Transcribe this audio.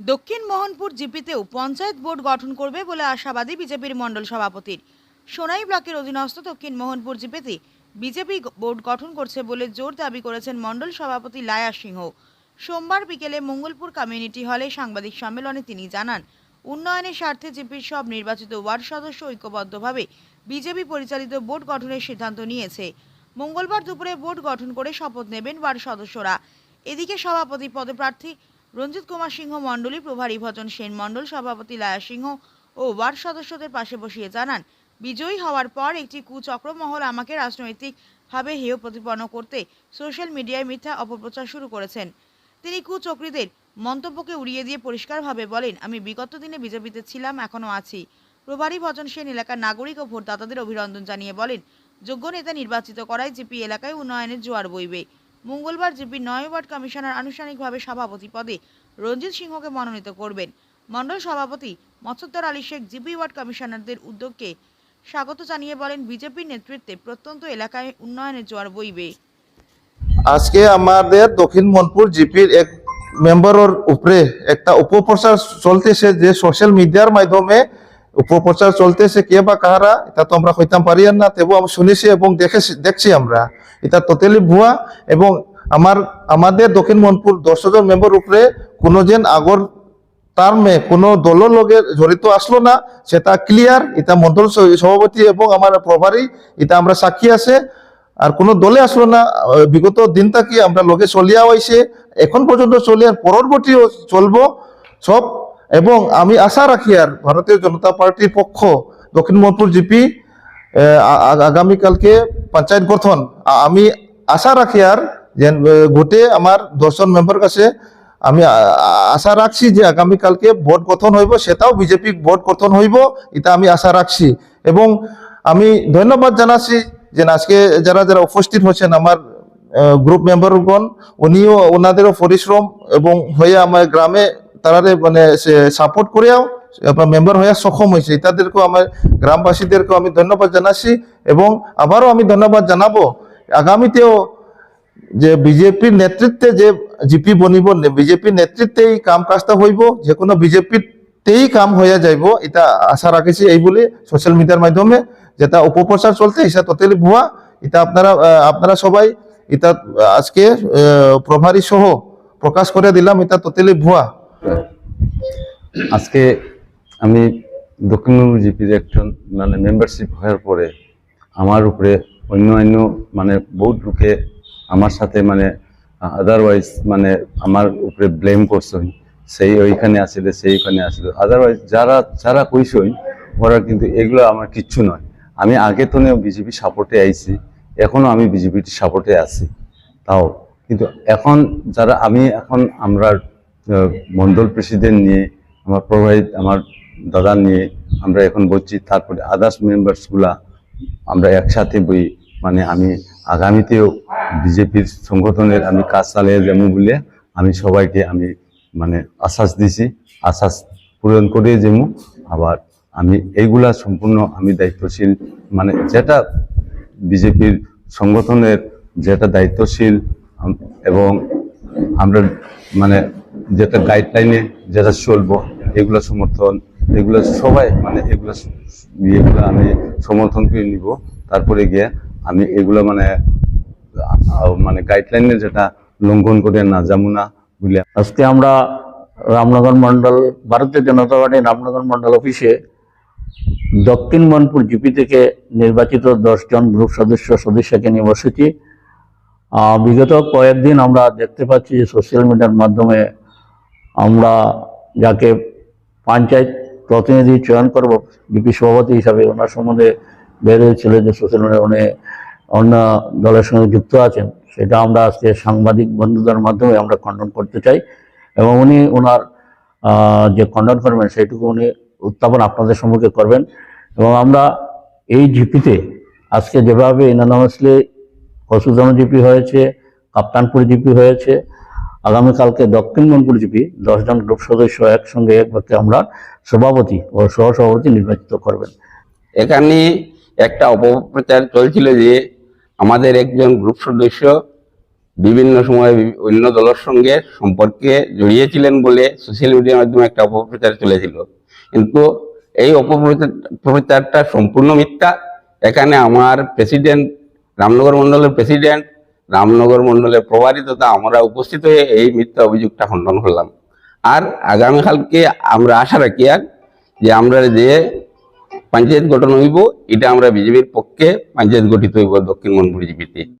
দক্ষিণ মোহনপুর জিপিতেও পঞ্চায়েত বোর্ড গঠন করবে বলে আশাবাদী বিজেপির মণ্ডল সভাপতির সোনাই ব্লকের অধীনস্থ দক্ষিণ মোহনপুর জিপিতে বিজেপি বোর্ড গঠন করছে বলে জোর দাবি করেছেন মণ্ডল সভাপতি লায়া সিংহ। সোমবার বিকেলে মঙ্গলপুর কমিউনিটি হলে সাংবাদিক সম্মেলনে তিনি জানান, উন্নয়নের স্বার্থে জিপির সব নির্বাচিত ওয়ার্ড সদস্য ঐক্যবদ্ধভাবে বিজেপি পরিচালিত বোর্ড গঠনের সিদ্ধান্ত নিয়েছে। মঙ্গলবার দুপুরে বোর্ড গঠন করে শপথ নেবেন ওয়ার্ড সদস্যরা। এদিকে সভাপতি পদপ্রার্থী রঞ্জিত কুমার সিংহ মণ্ডলী, প্রভারী ভজন সেন মণ্ডল, সভাপতি লায়া সিংহ ও ওয়ার্ড সদস্যদের পাশে বসিয়ে জানান, বিজয়ী হওয়ার পর একটি কুচক্র মহল আমাকে রাজনৈতিকভাবে হেয় প্রতিপন্ন করতে সোশ্যাল মিডিয়ায় মিথ্যা অপপ্রচার শুরু করেছেন। তিনি কুচক্রীদের মন্তব্যকে উড়িয়ে দিয়ে পরিষ্কারভাবে বলেন, আমি বিগত দিনে বিজেপিতে ছিলাম, এখনও আছি। প্রভারী ভজন সেন এলাকার নাগরিক ও ভোটদাতাদের অভিনন্দন জানিয়ে বলেন, যোগ্য নেতা নির্বাচিত করায় জিপি এলাকায় উন্নয়নের জোয়ার বইবে। মঙ্গলবার জিপি নয় ওয়ার্ড কমিশনার আনুষ্ঠানিকভাবে সভাপতি পদে রঞ্জিত সিংহকে মনোনীত করবেন। মণ্ডল সভাপতি মৎস্যোত্তর আলী শেখ জিপি ওয়ার্ড কমিশনারদের উদ্যোগকে স্বাগত জানিয়ে বলেন, বিজেপির নেতৃত্বে প্রত্যন্ত এলাকায় উন্নয়নের জোয়ার বইবে। আজকে আমাদের দক্ষিণ মনপুর জিপির এক মেম্বারের উপরে একটা উপপ্রচার চলতেছে যে সোশ্যাল মিডিয়ার মাধ্যমে উপপ্রচার চলতেছে, কে বা কাহারা এটা তো আমরা হইতাম পারি আর না, তবু আমি শুনেছি এবং দেখেছি, দেখছি আমরা। এটা টোটালি ভুয়া এবং আমার, আমাদের দক্ষিণ মনপুর দশ জন মেম্বার উপরে কোনো যেন আগর টার্মে কোনো দলের লগে জড়িত আসলো না, সেটা ক্লিয়ার এটা মন্ডল সভাপতি এবং আমার প্রভারী, এটা আমরা সাক্ষী আছে। আর কোনো দলে আসলো না, বিগত দিন থাকি আমরা লগে চলিয়া হয়েছে এখন পর্যন্ত চলি আর পরবর্তীও চলবো, সব এবং আমি আশা রাখি আর ভারতীয় জনতা পার্টির পক্ষ, দক্ষিণ মনপুর জিপি আগামীকালকে পঞ্চায়েত গঠন। আমি আশা রাখি আর যে গোটে আমার দশজন মেম্বার কাছে আমি আশা রাখছি যে আগামীকালকে ভোট গঠন হইব, সেটাও বিজেপি ভোট গঠন হইব, এটা আমি আশা রাখছি। এবং আমি ধন্যবাদ জানাচ্ছি যে আজকে যারা যারা উপস্থিত হচ্ছেন আমার গ্রুপ মেম্বারগণ উনিও ওনাদেরও পরিশ্রম এবং হয়ে আমার গ্রামে তারারে মানে সাপোর্ট করেও আপনার মেম্বার হয়ে সক্ষম হয়েছে তাদেরকেও আমার গ্রামবাসীদেরকেও আমি ধন্যবাদ জানাচ্ছি এবং আবারও আমি ধন্যবাদ জানাব। আগামীতেও যে বিজেপির নেতৃত্বে যে জিপি বনিব, বিজেপির নেতৃত্বে এই কাম কাজটা হইব যে কোনো বিজেপিতেই কাম হয়ে যাইব, এটা আশা রাখেছি এই বলে সোশ্যাল মিডিয়ার মাধ্যমে, যেটা অপপ্রচার চলতে এটা টোটালি ভুয়া। এটা আপনারা আপনারা সবাই এটা আজকে প্রভারী সহ প্রকাশ করে দিলাম, এটা টোটালি ভুয়া। আজকে আমি দক্ষিণবঙ্গ জিপির একজন মানে মেম্বারশিপ হওয়ার পরে আমার উপরে অন্য অন্য মানে বহুত লোকে আমার সাথে মানে আদারওয়াইজ মানে আমার উপরে ব্লেম করছেন সেই ওইখানে আসলে, সেই ওইখানে আসলে। আদারওয়াইজ যারা যারা কইসই, ওরা কিন্তু এগুলো আমার কিচ্ছু নয়। আমি আগে তো বিজেপি সাপোর্টে আইছি, এখনও আমি বিজেপির সাপোর্টে আছি। তাও, কিন্তু এখন যারা, আমি এখন আমরা মন্ডল প্রেসিডেন্ট নিয়ে, আমার প্রভাবিত আমার দাদা নিয়ে আমরা এখন বলছি, তারপরে আদার্স মেম্বার্সগুলা আমরা একসাথে বই মানে আমি আগামীতেও বিজেপির সংগঠনের আমি কাজ চালিয়ে যাব বলে আমি সবাইকে আমি মানে আশ্বাস দিছি, আশ্বাস পূরণ করে যাব। আবার আমি এইগুলা সম্পূর্ণ আমি দায়িত্বশীল মানে যেটা বিজেপির সংগঠনের যেটা দায়িত্বশীল এবং আমরা মানে যেটা গাইডলাইনে যেটা চলবো, এগুলো সমর্থন, এগুলো সবাই মানে এগুলো ইয়েগুলো আমি সমর্থন করে নিব। তারপরে গিয়ে আমি এগুলো মানে মানে গাইডলাইনে যেটা লঙ্ঘন করে না যাব না বুঝলে আজকে আমরা রামনগর মন্ডল, ভারতীয় জনতা পার্টির রামনগর মন্ডল অফিসে দক্ষিণ মনপুর জিপি থেকে নির্বাচিত দশজন গ্রুপ সদস্য সদস্যকে নিয়ে বসেছি। বিগত কয়েকদিন আমরা দেখতে পাচ্ছি যে সোশ্যাল মিডিয়ার মাধ্যমে আমরা যাকে পঞ্চায়েত প্রতিনিধি চয়ন করব জিপি সভাপতি হিসাবে ওনার সম্বন্ধে বের হয়েছিল যে সোশ্যাল মিডিয়া উনি অন্য দলের সঙ্গে যুক্ত আছেন, সেটা আমরা আজকে সাংবাদিক বন্ধুদের মাধ্যমে আমরা খণ্ডন করতে চাই এবং উনি ওনার যে খণ্ডন করবেন সেইটুকু উনি উত্থাপন আপনাদের সম্মুখে করবেন এবং আমরা এই জিপিতে আজকে যেভাবে ইনানমাসলি কসুজন জিপি হয়েছে, কাপ্তানপুর জিপি হয়েছে আগামীকালকে দক্ষিণ মনপুর জিপি দশজন গ্রুপ সদস্য একসঙ্গে এক বাক্যে আমরা সভাপতি ও সহসভাপতি নির্বাচিত করবেন। এখানে একটা অপপ্রচার চলছিল যে আমাদের একজন গ্রুপ সদস্য বিভিন্ন সময়ে অন্য দলের সঙ্গে সম্পর্কে জড়িয়েছিলেন বলে সোশ্যাল মিডিয়ার মাধ্যমে একটা অপপ্রচার চলেছিল। কিন্তু এই অপপ্রচারটা সম্পূর্ণ মিথ্যা। এখানে আমার প্রেসিডেন্ট, রামনগর মণ্ডলের প্রেসিডেন্ট রামনগর মণ্ডলে প্রভারী তথা আমরা উপস্থিত হয়ে এই মিথ্যা অভিযোগটা খণ্ডন করলাম। আর আগামীকালকে আমরা আশা রাখি আর যে আমরা যে পঞ্চায়েত গঠন হইব, এটা আমরা বিজেপির পক্ষে পঞ্চায়েত গঠিত হইব দক্ষিণ মনপুর জিপিতে।